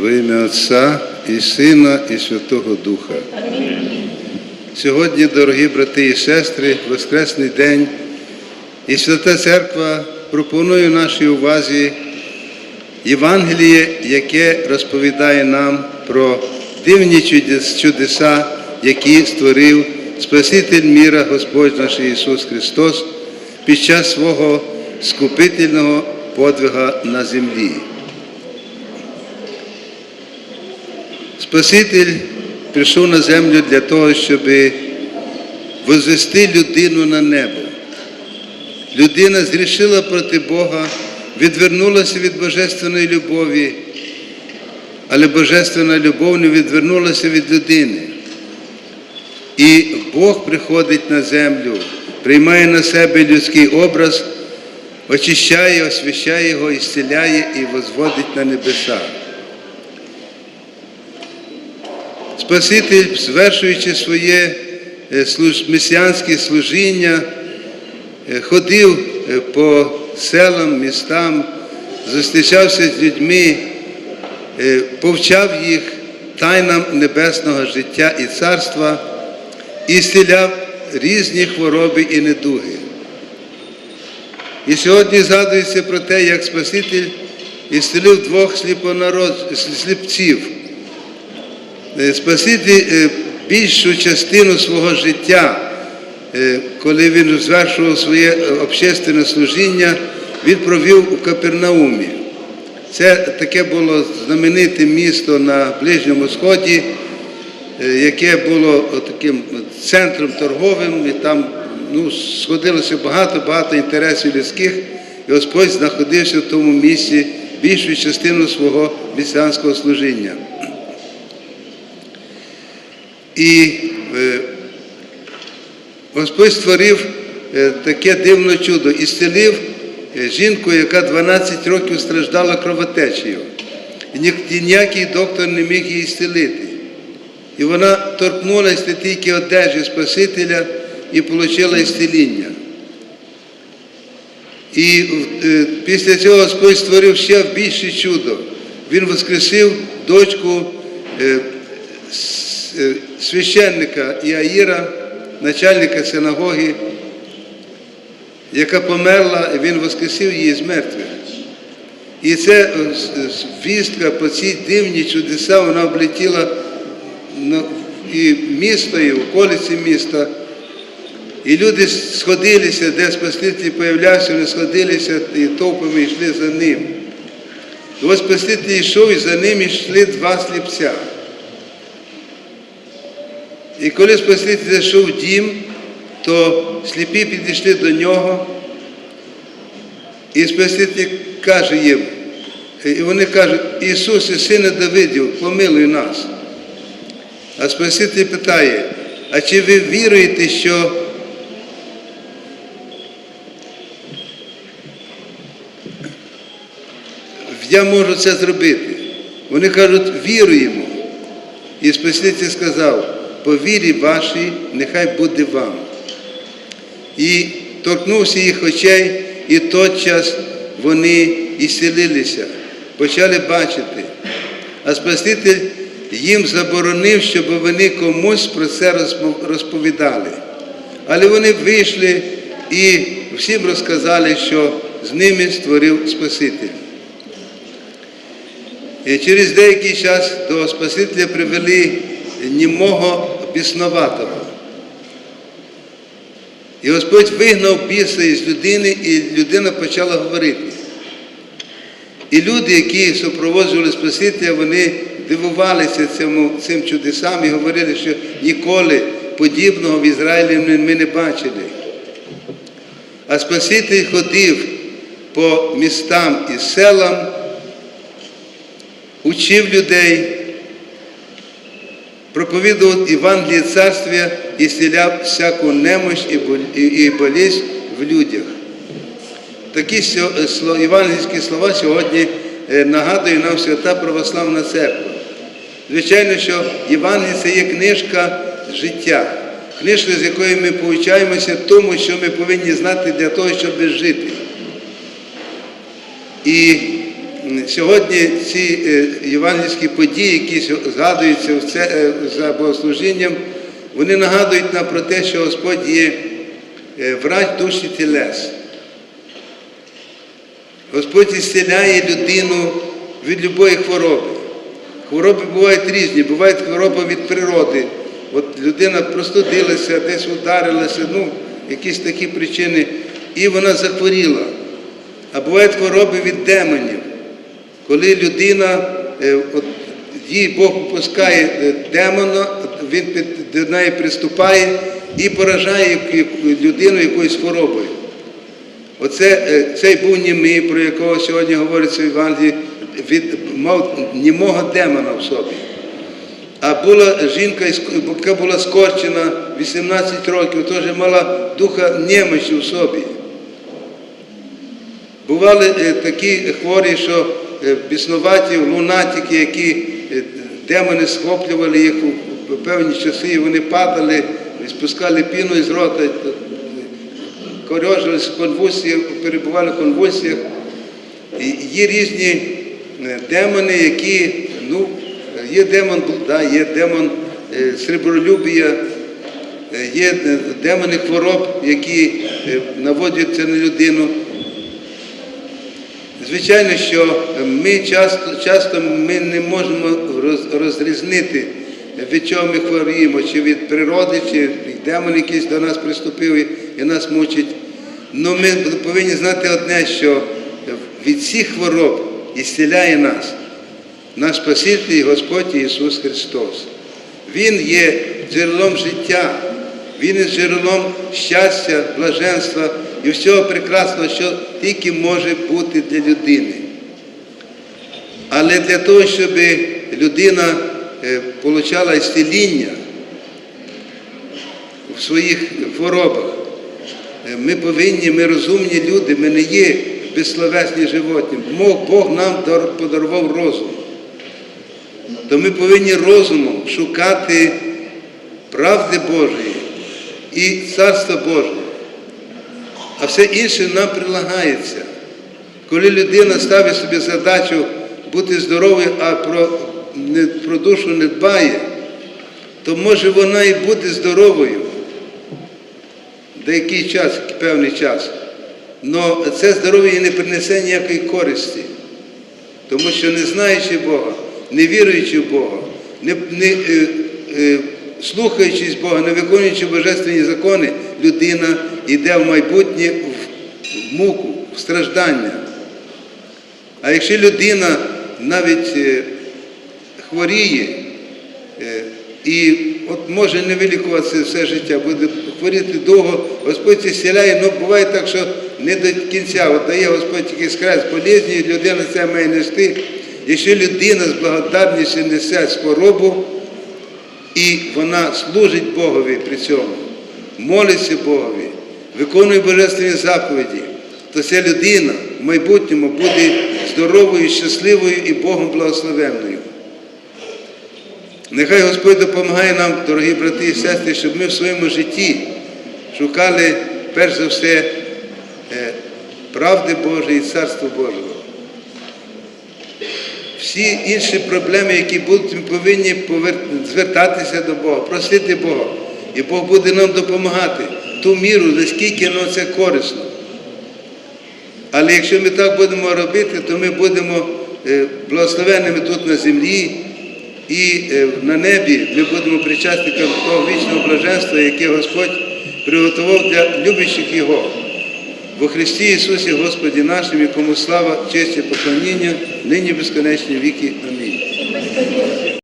Во ім'я Отця і Сина, і Святого Духа. Сьогодні, дорогі брати і сестри, Воскресний день, і Свята Церква пропонує нашій увазі Євангеліє, яке розповідає нам про дивні чудеса, які створив Спаситель міра Господь наш Ісус Христос під час свого скупительного подвига на землі. Спаситель прийшов на землю для того, щоб возвести людину на небо. Людина зрішила проти Бога, відвернулася від божественної любові, але божественна любов не відвернулася від людини. І Бог приходить на землю, приймає на себе людський образ, очищає, освящає його, ісціляє і возводить на небеса. Спаситель, звершуючи своє е, месіанське служіння, е, ходив е, по селам, містам, зустрічався з людьми, повчав їх тайнам небесного життя і царства і зціляв різні хвороби і недуги. І сьогодні згадується про те, як Спаситель ісцелив двох сліпців. Е, Спаситель е, більшу частину свого життя, е, коли він звершував своє общественне служіння, він провів у Капернаумі. Це таке було знамените місто на Ближньому Сході, яке було таким центром торговим, і там ну, сходилося багато-багато інтересів людських, і Господь знаходився в тому місці більшу частину свого місіанського служіння. І е, Господь створив е, таке дивне чудо і зцілив е, жінку, яка 12 років страждала кровотечею. І ніякий доктор не міг її зцілити. І вона торкнулася тільки одежі Спасителя і отримала зціління. І після цього Господь створив ще більше чудо. Він воскресив дочку священника Іаїра, начальника синагоги, яка померла, і він воскресив її з мертвих. І це е, вістка по цій дивні чудеса, вона облетіла і місто, і околиці міста. І люди сходилися, де Спаситель появлявся, вони сходилися і товпами йшли за ним. І ось Спаситель йшов, і за ним йшли два сліпця. І коли Спаситель зайшов в дім, то сліпі підійшли до нього, і Спаситель каже їм, і вони кажуть, Ісусе, сине Давидів, помилуй нас. А Спаситель питає, а чи ви віруєте, що я можу це зробити? Вони кажуть, віруємо. І Спаситель сказав, по вірі вашій нехай буде вам. І торкнувся їх очей, і тотчас вони ісцілилися, почали бачити. А Спаситель їм заборонив, щоб вони комусь про це розповідали. Але вони вийшли і всім розказали, що з ними створив Спаситель. І через деякий час до Спасителя привели німого біснуватого. І Господь вигнав біса із людини, і людина почала говорити. І люди, які супроводжували Спасителя, вони дивувалися цьому, цим чудесам і говорили, що ніколи подібного в Ізраїлі ми не бачили. А Спаситель ходив по містам і селам, учив людей, проповідував Євангеліє царствія і зціляв всяку немощ і бол- і- і болість в людях. Такі сьо- євангельські слова сьогодні е, нагадує нам Свята Православна Церква. Звичайно, що Євангеліє це є книжка життя, книжка, з якої ми повчаємося тому, що ми повинні знати для того, щоб жити. І сьогодні ці е, євангельські події, які згадуються е, за богослужінням, вони нагадують нам про те, що Господь є е, врач душі тілес. Господь ісціляє людину від любої хвороби. Хвороби бувають різні, бувають хвороби від природи. От людина простудилася, десь ударилася, ну, якісь такі причини, і вона захворіла. А бувають хвороби від демонів, коли людина, е, от, їй Бог попускає е, демона, він до неї приступає і поражає людину якоюсь хворобою. Оце е, цей був німий, про якого сьогодні говориться в Євангелії, від, мав німого демона в собі. А була жінка, яка була скорчена 18 років, теж мала духа немощі в собі. Бували е, такі хворі, що е, біснуваті, лунатики, які е, демони схоплювали їх у певні часи, і вони падали, спускали піну із рота, корьожилися в конвульсіях, перебували в конвульсіях. І є різні демони, які, ну, є демон блуда, є демон сребролюбія, є демони хвороб, які наводяться на людину. Звичайно, що ми часто, часто ми не можемо розрізнити, від чого ми хворіємо, чи від природи, чи від демон якийсь до нас приступив і, нас мучить. Але ми повинні знати одне, що від всіх хвороб ісціляє нас наш Спаситель Господь Ісус Христос. Він є джерелом життя, Він є джерелом щастя, блаженства і всього прекрасного, що тільки може бути для людини. Але для того, щоб людина е, получала ісціління в своїх хворобах, е, ми повинні, ми розумні люди, ми не є безсловесні животні. Бог нам подарував розум. То ми повинні розумом шукати правди Божої і Царства Божого. А все інше нам прилагається. Коли людина ставить собі задачу бути здоровою, а про, не, про душу не дбає, то може вона і бути здоровою деякий час, певний час. Але це здоров'я не принесе ніякої користі. Тому що не знаючи Бога, не віруючи в Бога, не, не е, е, слухаючись Бога, не виконуючи божественні закони, людина йде в майбутнє в муку, в страждання. А якщо людина навіть е, хворіє е, і от може не вилікуватися все життя, буде хворіти довго, Господь зціляє, але буває так, що не до кінця. От дає Господь тільки скрест болізні, і людина це має нести. Якщо людина з благодарністю несе хворобу, і вона служить Богові при цьому, молиться Богові, виконує божественні заповіді, то ця людина в майбутньому буде здоровою, щасливою і Богом благословенною. Нехай Господь допомагає нам, дорогі брати і сестри, щоб ми в своєму житті шукали перш за все е, правди Божої і Царства Божого. Всі інші проблеми, які будуть, ми повинні звертатися до Бога, просити Бога. І Бог буде нам допомагати ту міру, наскільки нам це корисно. Але якщо ми так будемо робити, то ми будемо е, благословенними тут на землі і е, на небі ми будемо причасниками того вічного блаженства, яке Господь приготував для любящих Його. Во Христі Ісусі Господі нашим, якому слава, честь і поклоніння, нині безконечні віки. Амінь.